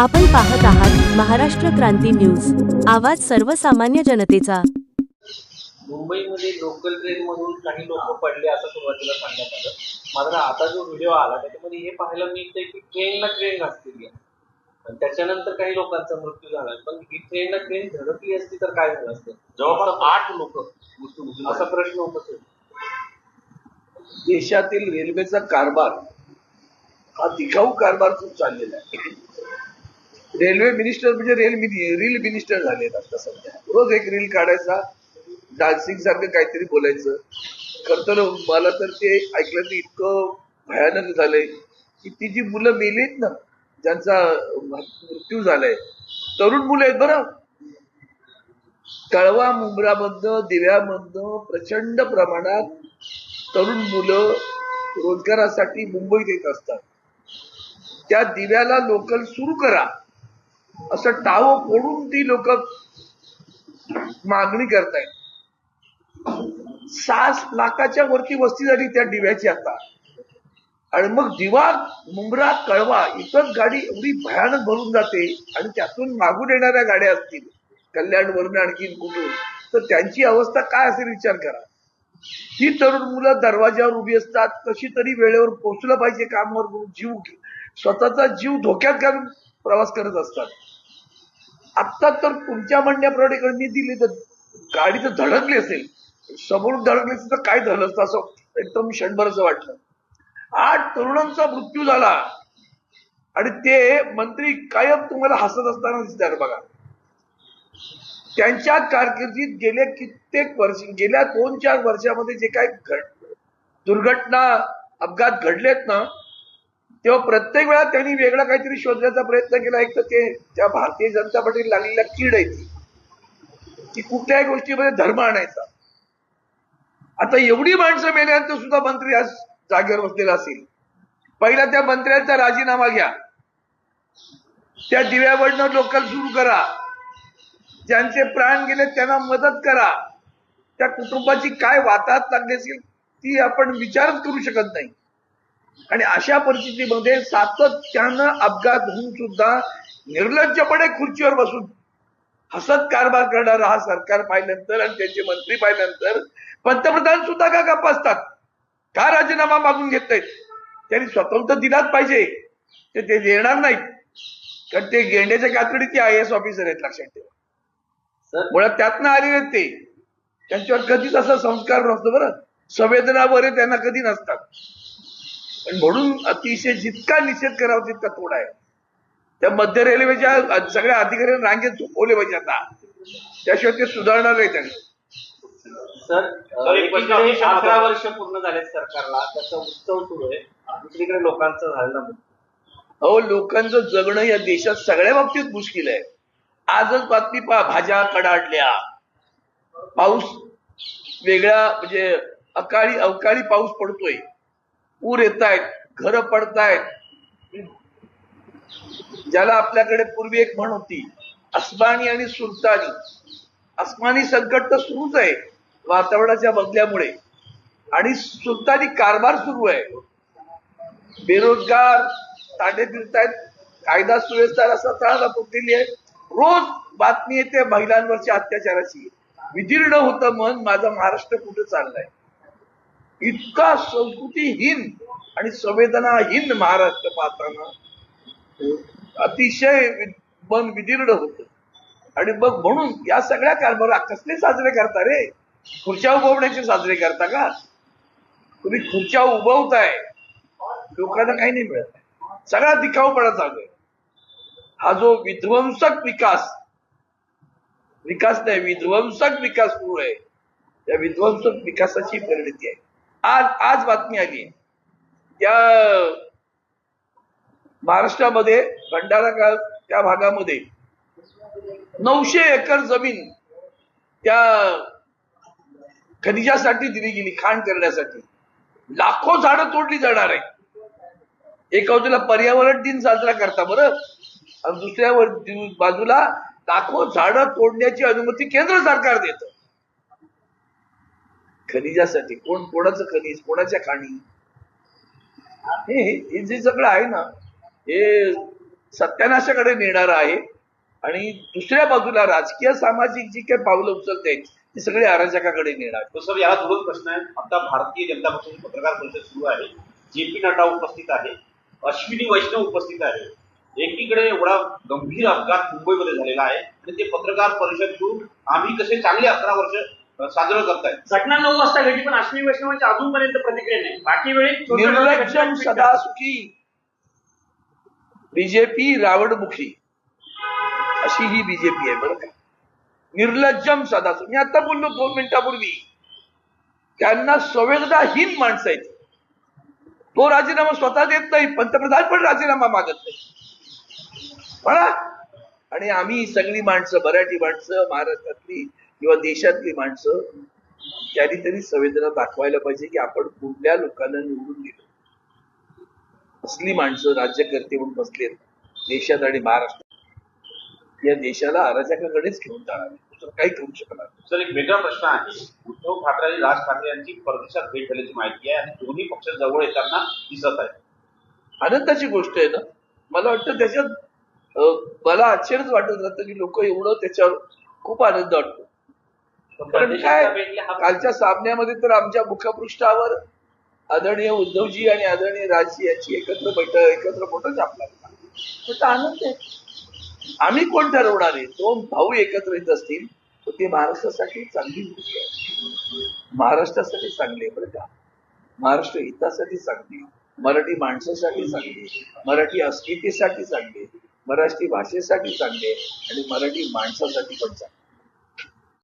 आपण पाहत आहात महाराष्ट्र क्रांती न्यूज. आवाज सर्वसामान्य जनतेचा. मुंबईमध्ये लोकल ट्रेन मधून काही लोक पडले असं सुरुवातीला सांगण्यात आलं. मात्र आता जो व्हिडिओ आला त्याच्यामध्ये हे पाहायला मिळतंय की ट्रेनला ट्रेन घासलेली आहे आणि त्याच्यानंतर काही लोकांचा मृत्यू झाला. पण ही ट्रेनला ट्रेन धडकली असती तर काय झालं असतं? जवळपास आठ लोक असा प्रश्न उपस्थित देशातील रेल्वेचा कारभार हा दिखाऊ कारभार खूप चाललेला आहे. रेल्वे मिनिस्टर म्हणजे रेल रील मिनिस्टर झालेत आता सध्या. रोज एक रील काढायचा डान्सिंग सारखं काहीतरी बोलायचं. खर तर मला तर ते ऐकलं इतकं भयानक झालंय की ती जी मुलं मेलीत ना ज्यांचा मृत्यू झालाय तरुण मुलं आहेत बरं. कळवा मुंब्रामधनं दिव्यामधनं प्रचंड प्रमाणात तरुण मुलं रोजगारासाठी मुंबईत येत असतात. त्या दिव्याला लोकल सुरू करा. असं टाव फोडून ती लोक मागणी करतायत. सात लाखाच्या वरती वस्ती झाली त्या दिव्याची आता. आणि मग दिवा मुंबरा कळवा इतर गाडी एवढी भयानक भरून जाते आणि त्यातून मागून येणाऱ्या गाड्या असतील कल्याणवरून आणखीन कुठून? तर त्यांची अवस्था काय असेल विचार करा. ही तरुण मुलं दरवाजावर उभी असतात कशी तरी वेळेवर पोहोचलं पाहिजे कामावर जीव स्वतःचा जीव धोक्यात घालून प्रवास करत असतात. आत्ता तर तुमच्या म्हणण्याप्रमाणे इकडे मी दिली तर गाडी तर धडकली असेल. समोरून धडकली असेल तर काय झालं असतं असं एकदम क्षणभर असं वाटलं. आठ तरुणांचा मृत्यू झाला. आणि ते मंत्री कायम तुम्हाला हसत असताना दिसतात बघा. त्यांच्या कारकिर्दीत गेल्या कित्येक वर्ष गेल्या दोन चार वर्षामध्ये जे काही दुर्घटना अपघात घडलेत ना तेव्हा प्रत्येक वेळा त्यांनी वेगळा काहीतरी शोधण्याचा प्रयत्न केला. एक तर ते त्या भारतीय जनता पार्टीला लागलेल्या कीड आहे ती. की कुठल्याही गोष्टीमध्ये धर्म आणायचा. आता एवढी माणसं मेल्यानंतर सुद्धा मंत्री आज जागेवर बसलेला असेल. पहिला त्या मंत्र्यांचा राजीनामा घ्या. त्या दिव्यावडनं लोकल सुरू करा. ज्यांचे प्राण गेले त्यांना मदत करा. त्या कुटुंबाची काय वाताहत लागली असेल ती आपण विचारच करू शकत नाही. आणि अशा परिस्थितीमध्ये सातत्यानं अपघात होऊन सुद्धा निर्लज्जपणे खुर्चीवर बसून हसत कारभार करणारा हा सरकार पाहिल्यानंतर आणि त्यांचे मंत्री पाहिल्यानंतर पंतप्रधान सुद्धा का गप्प असतात? का राजीनामा मागून घेत नाहीत त्यांनी स्वतंत्र दिलाच पाहिजे. ते ते देणार नाहीत. कारण ते गेंड्याच्या कातडीचे आय एस ऑफिसर आहेत लक्षात ठेवा. मुळात त्यातनं आलेले ते. त्यांच्यावर कधीच असा संस्कार नसतो बरं. संवेदना बरे त्यांना कधी नसतात. पण म्हणून अतिशय जितका निषेध करावा तितका थोडा आहे. त्या मध्य रेल्वेच्या सगळ्या अधिकाऱ्यांनी रांगेत झोपवले पाहिजे आता. त्याशिवाय ते सुधारणार नाही त्यांनी सर अकरा वर्ष पूर्ण झालेत सरकारला. त्याचा उत्सव सुरू आहे. दुसरीकडे लोकांचं झालेलं मृत्यू. अहो लोकांचं जगणं या देशात सगळ्या बाबतीत मुश्किल आहे. आजच बातमी पहा भाज्या कडाडल्या. पाऊस वेगळा म्हणजे अकाळी अवकाळी पाऊस पडतोय. पूर येत आहेत घरं पडतायत. ज्याला आपल्याकडे पूर्वी एक म्हण होती अस्मानी आणि सुलतानी. अस्मानी संकट तर सुरूच आहे वातावरणाच्या बदल्यामुळे. आणि सुलतानी कारभार सुरू आहे. बेरोजगार तांडे फिरतायत कायदा सुव्यवस्था असा तळाला पोचलेली आहे. रोज बातमी येते महिलांवरच्या अत्याचाराची. विदीर्ण होतं मन माझा महाराष्ट्र कुठं चाललाय? इतका संस्कृतीहीन आणि संवेदनाहीन महाराष्ट्र पाहताना अतिशय वि- मन विदीर्ण होत. आणि मग म्हणून या सगळ्या कारभार कसले साजरे करता रे? खुर्च्या उभवण्याचे साजरे करता का? तुम्ही खुर्च्या उभवताय लोकांना काही नाही मिळत. सगळा दिखावपणा चालू आहे. हा जो विध्वंसक विकास विकास नाही विध्वंसक विकास सुरू आहे. त्या विध्वंसक विकासाची परिणती आहे. आज आज बातमी आली. त्या महाराष्ट्रामध्ये भंडारा का त्या भागामध्ये नऊशे एकर जमीन त्या खनिजासाठी दिली गेली खाण करण्यासाठी. लाखो झाडं तोडली जाणार आहे. एका बाजूला पर्यावरण दिन साजरा करता बरं आणि दुसऱ्या बाजूला लाखो झाडं तोडण्याची अनुमती केंद्र सरकार देतं. खनिजासाठी कोण कोणाचं खनिज कोणाच्या खाणी? हे हे जे सगळं आहे ना हे सत्यानाशाकडे नेणार आहे. आणि दुसऱ्या बाजूला राजकीय सामाजिक जी काही पावलं उचलते ती सगळी अराजकाकडे नेणार. तो सर याला दोन प्रश्न आहेत. आता भारतीय जनता पक्षाची पत्रकार परिषद सुरू आहे. जे पी नड्डा उपस्थित आहे अश्विनी वैष्णव उपस्थित आहे. एकीकडे एवढा गंभीर अपघात मुंबईमध्ये झालेला आहे. आणि ते पत्रकार परिषद घेऊन आम्ही कसे चांगले अकरा वर्ष साजरं करतायत घटना नऊ वाजता घडली पण अश्विनी वैष्णवांची अजूनपर्यंत प्रतिक्रिया नाही. बाकी वेळी घटना सदा सुखी बीजेपी रावणमुखी अशी ही बीजेपी आहे बरं का. निर्लज्जम सदा सुखी मी आता बोललो दोन मिनिटापूर्वी. त्यांना संवेदनाहीन माणसं आहेत. तो राजीनामा स्वतः देत नाही पंतप्रधान पण राजीनामा मागत नाही. म्हणा आणि आम्ही सगळी माणसं मराठी माणसं महाराष्ट्रातली किंवा देशातली माणसं त्यांनी तरी संवेदना दाखवायला पाहिजे की आपण कुठल्या लोकांना निवडून दिलं. असली माणसं राज्यकर्ते म्हणून बसलेत देशात आणि महाराष्ट्रात. या देशाला अराजकाकडेच घेऊन जाणार दुसरं काही करू शकणार. सर एक वेगळा प्रश्न आहे. उद्धव ठाकरे आणि राज ठाकरे यांची परदेशात भेट झाल्याची माहिती आहे आणि दोन्ही पक्ष जवळ येताना दिसत आहे. आनंदाची गोष्ट आहे ना. मला वाटतं त्याच्यात मला आश्चर्यच वाटत राहतं की लोक एवढं त्याच्यावर खूप आनंद वाटतो. कारण काय कालच्या सामन्यामध्ये तर आमच्या मुखपृष्ठावर आदरणीय उद्धवजी आणि आदरणीय राजजी यांची एकत्र बैठक एकत्र फोटो छापला. त्याचा आनंद आहे आम्ही कोण ठरवणार आहे दोन भाऊ एकत्र येत असतील तर ते महाराष्ट्रासाठी चांगली गोष्ट आहे महाराष्ट्रासाठी चांगली आहे बरं का महाराष्ट्र हितासाठी चांगली आहे. मराठी माणसासाठी चांगली आहे. मराठी अस्मितेसाठी चांगली आहे. मराठी भाषेसाठी चांगली आहे आणि मराठी माणसासाठी पण चांगली.